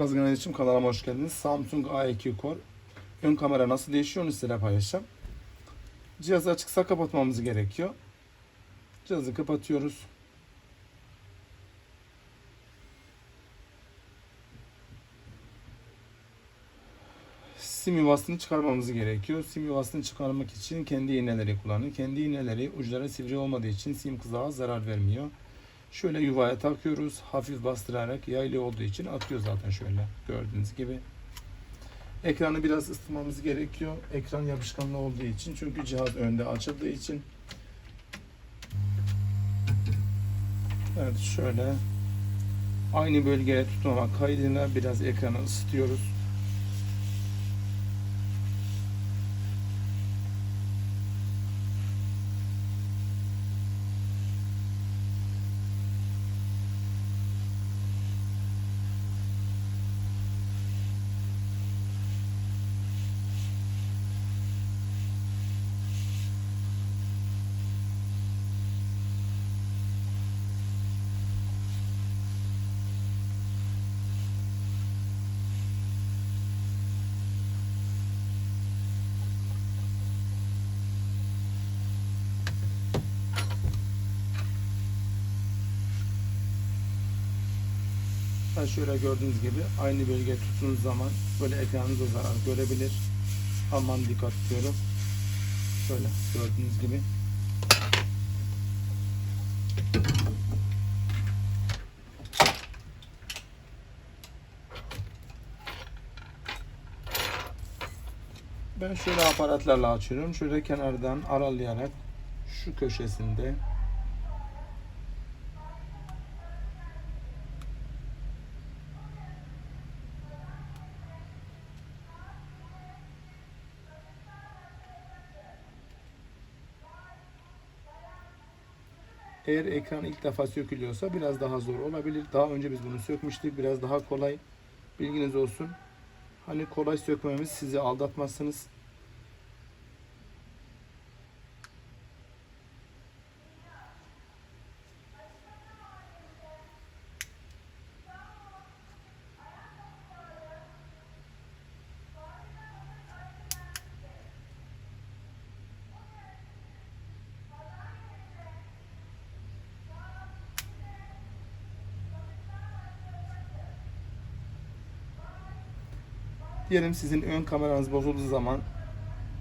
Kazgın İletişim kanalıma hoş geldiniz. Samsung A2 Core. Ön kamera nasıl değişiyor onu sizlere paylaşacağım. Cihazı açıksa kapatmamız gerekiyor. Cihazı kapatıyoruz. sim yuvasını çıkarmamız gerekiyor. Sim yuvasını çıkarmak için kendi iğneleri kullanın. Kendi iğneleri uçları sivri olmadığı için sim kızağa zarar vermiyor. Şöyle yuvaya takıyoruz. Hafif bastırarak yaylı olduğu için atıyor zaten şöyle gördüğünüz gibi. Ekranı biraz ısıtmamız gerekiyor. Ekran yapışkanlı olduğu için çünkü cihaz önde açıldığı için. Evet şöyle aynı bölgeye tutmamak kaydıyla biraz ekranı ısıtıyoruz. Ha şöyle gördüğünüz gibi aynı bölge tuttuğunuz zaman böyle ekranınıza zarar görebilir. Aman dikkat diyorum. Şöyle gördüğünüz gibi. Ben şöyle aparatlarla açıyorum. Şöyle kenardan aralayarak şu köşesinde Eğer ekran ilk defa sökülüyorsa biraz daha zor olabilir. Daha önce biz bunu sökmüştük. Biraz daha kolay. Bilginiz olsun. Hani kolay sökmemiz sizi aldatmazsınız. Diyelim sizin ön kameranız bozulduğu zaman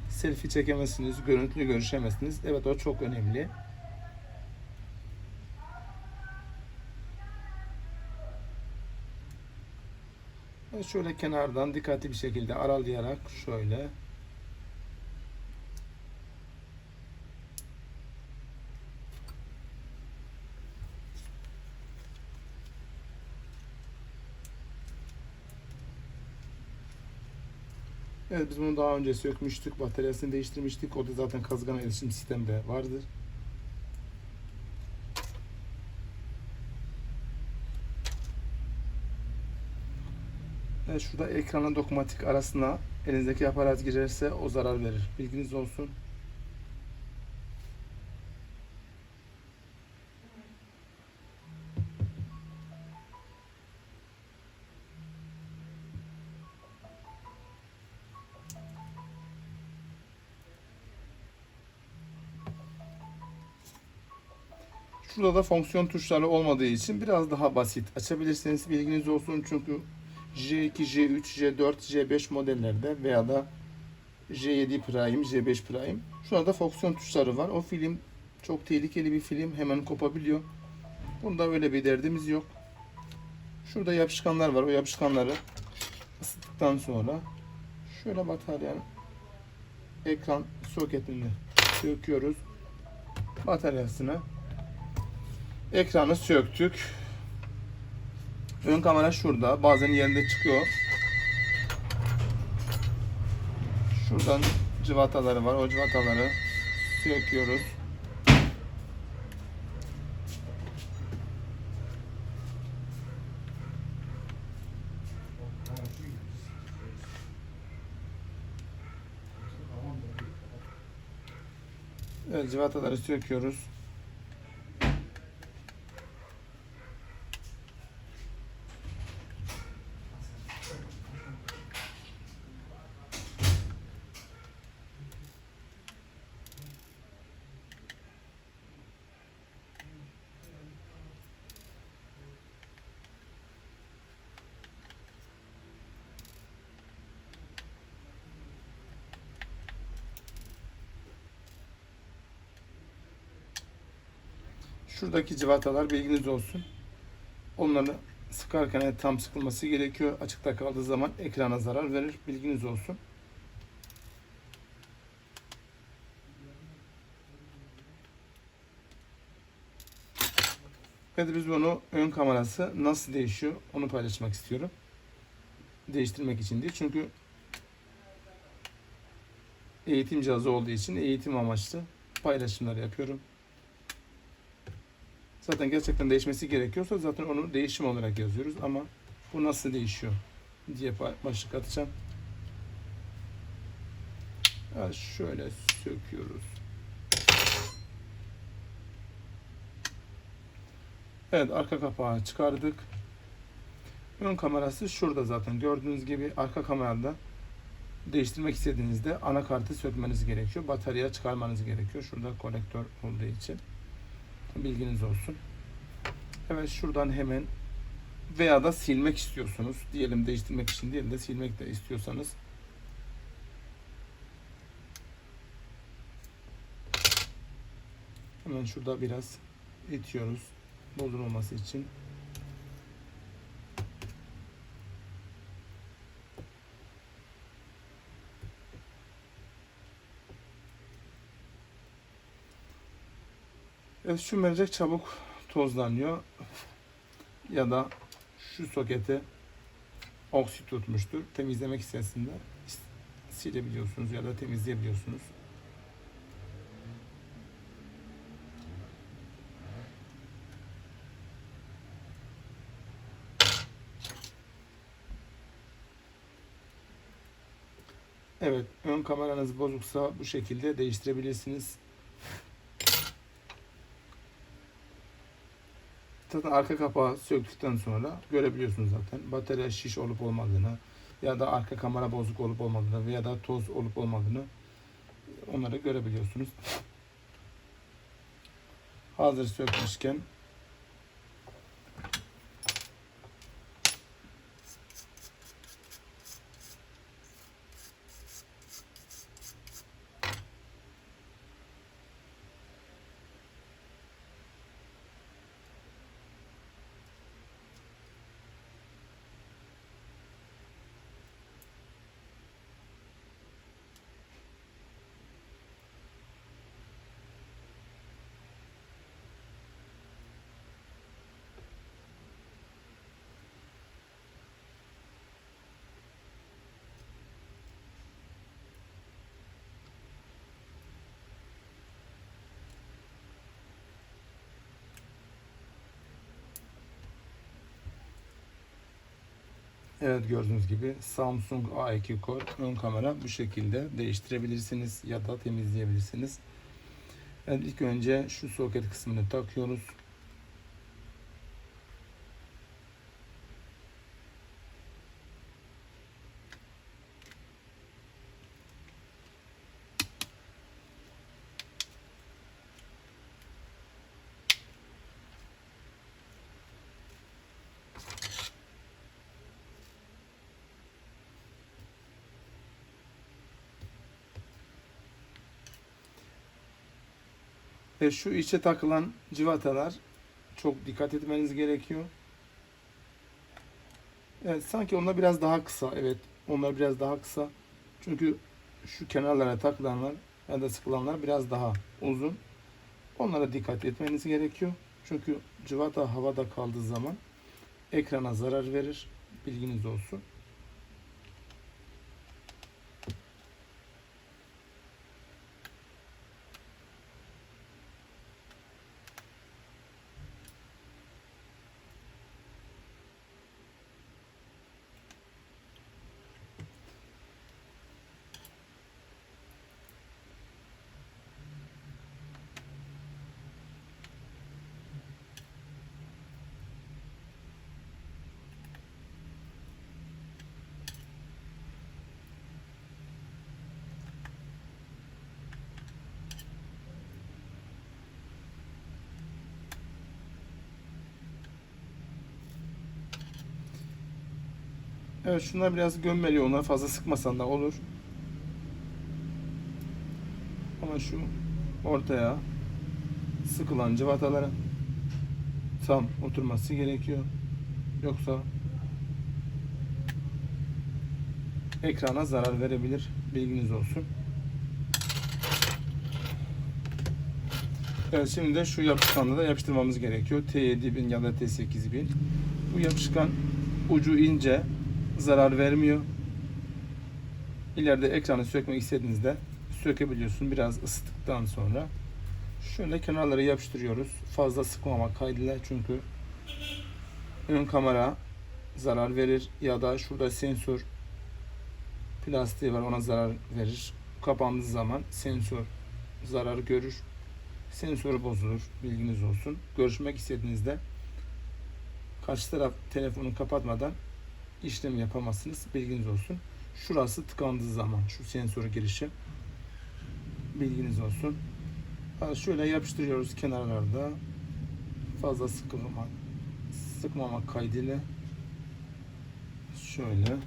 selfie çekemezsiniz, görüntülü görüşemezsiniz. Evet o çok önemli. Şöyle kenardan dikkatli bir şekilde aralayarak şöyle Evet biz bunu daha önce sökmüştük. Bataryasını değiştirmiştik. O da zaten kazgana iletişim sistemde vardır. Evet şurada ekranla dokunmatik arasına elinizdeki aparat girerse o zarar verir. Bilginiz olsun. Şurada da fonksiyon tuşları olmadığı için biraz daha basit açabilirsiniz. Bilginiz olsun çünkü J2, J3, J4, J5 modellerde veya da J7 Prime, J5 Prime. Şurada fonksiyon tuşları var. O film çok tehlikeli bir film. Hemen kopabiliyor. Bunda öyle bir derdimiz yok. Şurada yapışkanlar var. O yapışkanları ısıttıktan sonra şöyle bataryanın ekran soketini söküyoruz. Bataryasını Ekranı söktük. Ön kamera şurada. Bazen yerinde çıkıyor. Şuradan cıvataları var. O cıvataları söküyoruz. Evet cıvataları söküyoruz. Şuradaki civatalar bilginiz olsun. Onları sıkarken tam sıkılması gerekiyor. Açıkta kaldığı zaman ekrana zarar verir. Bilginiz olsun. Ve biz bunu ön kamerası nasıl değişiyor onu paylaşmak istiyorum. Değiştirmek için değil. Çünkü eğitim cihazı olduğu için eğitim amaçlı paylaşımlar yapıyorum. Zaten gerçekten değişmesi gerekiyorsa zaten onu değişim olarak yazıyoruz ama bu nasıl değişiyor diye başlık atacağım. Evet, şöyle söküyoruz. Evet arka kapağı çıkardık. Ön kamerası şurada zaten gördüğünüz gibi arka kamerada değiştirmek istediğinizde anakartı sökmeniz gerekiyor. Batarya çıkarmanız gerekiyor. Şurada konektör olduğu için. Bilginiz olsun. Evet şuradan hemen veya da silmek istiyorsunuz. Diyelim değiştirmek için değil de silmek de istiyorsanız hemen şurada biraz itiyoruz bozulmaması için. Evet şu mercek çabuk tozlanıyor ya da şu sokete oksit tutmuştur. Temizlemek içerisinde silebiliyorsunuz ya da temizleyebiliyorsunuz. Evet, ön kameranız bozuksa bu şekilde değiştirebilirsiniz. Zaten arka kapağı söktükten sonra görebiliyorsunuz zaten. Batarya şiş olup olmadığını ya da arka kamera bozuk olup olmadığını veya da toz olup olmadığını onları görebiliyorsunuz. Hazır sökmüşken Evet gördüğünüz gibi Samsung A2 Core ön kamera bu şekilde değiştirebilirsiniz ya da temizleyebilirsiniz. Evet ilk önce şu soket kısmını takıyoruz. Ve şu içe takılan civatalar çok dikkat etmeniz gerekiyor. Evet sanki onlar biraz daha kısa. Evet onlar biraz daha kısa. Çünkü şu kenarlara takılanlar ya da sıkılanlar biraz daha uzun. Onlara dikkat etmeniz gerekiyor. Çünkü civata havada kaldığı zaman ekrana zarar verir. Bilginiz olsun. Evet şunlar biraz gömmeli onlar fazla sıkmasan da olur. Ama şu ortaya sıkılan cıvataları tam oturması gerekiyor. Yoksa ekrana zarar verebilir. Bilginiz olsun. Evet şimdi de şu yapışkanla da yapıştırmamız gerekiyor. T7000 ya da T8000. Bu yapışkan ucu ince, zarar vermiyor. İleride ekranı sökmek istediğinizde sökebiliyorsun biraz ısıttıktan sonra. Şöyle kenarları yapıştırıyoruz. Fazla sıkmamak kaydıyla çünkü ön kamera zarar verir ya da şurada sensör plastiği var ona zarar verir. Kapandığı zaman sensör zarar görür. Sensörü bozulur. Bilginiz olsun. Görüşmek istediğinizde karşı taraf telefonu kapatmadan işlem yapamazsınız. Bilginiz olsun. Şurası tıkandığı zaman şu sensör girişi bilginiz olsun. Şöyle yapıştırıyoruz kenarlarda. Fazla sıkılma, sıkmamak kaydıyla. Şöyle.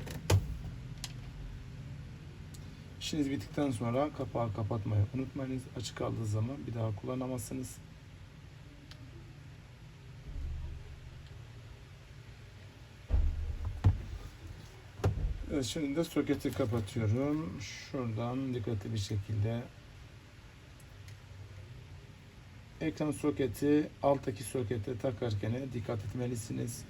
İşiniz bittikten sonra kapağı kapatmayı unutmayınız. Açık kaldığı zaman bir daha kullanamazsınız. Evet, şimdi de soketi kapatıyorum. Şuradan dikkatli bir şekilde ekran soketi alttaki sokete takarken dikkat etmelisiniz.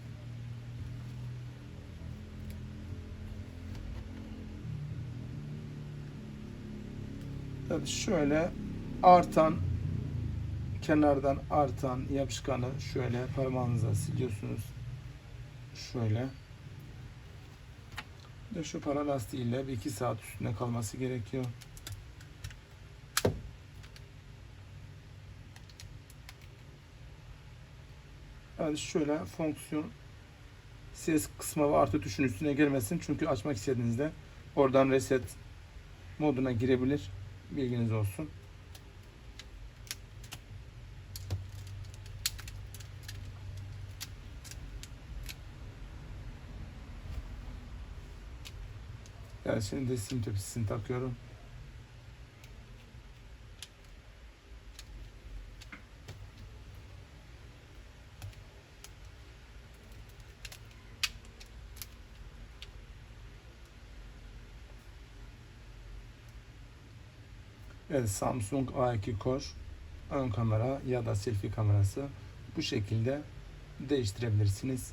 Tabii şöyle artan kenardan artan yapışkanı şöyle parmağınıza siliyorsunuz. Şöyle. Ve şu para lastiğiyle bir iki saat üstünde kalması gerekiyor. Yani şöyle fonksiyon ses kısmı ve artı tuşun üstüne gelmesin. Çünkü açmak istediğinizde oradan reset moduna girebilir. Bilginiz olsun. Şimdi de sim tepsisini takıyorum. Evet, Samsung A2 Core ön kamera ya da selfie kamerası bu şekilde değiştirebilirsiniz.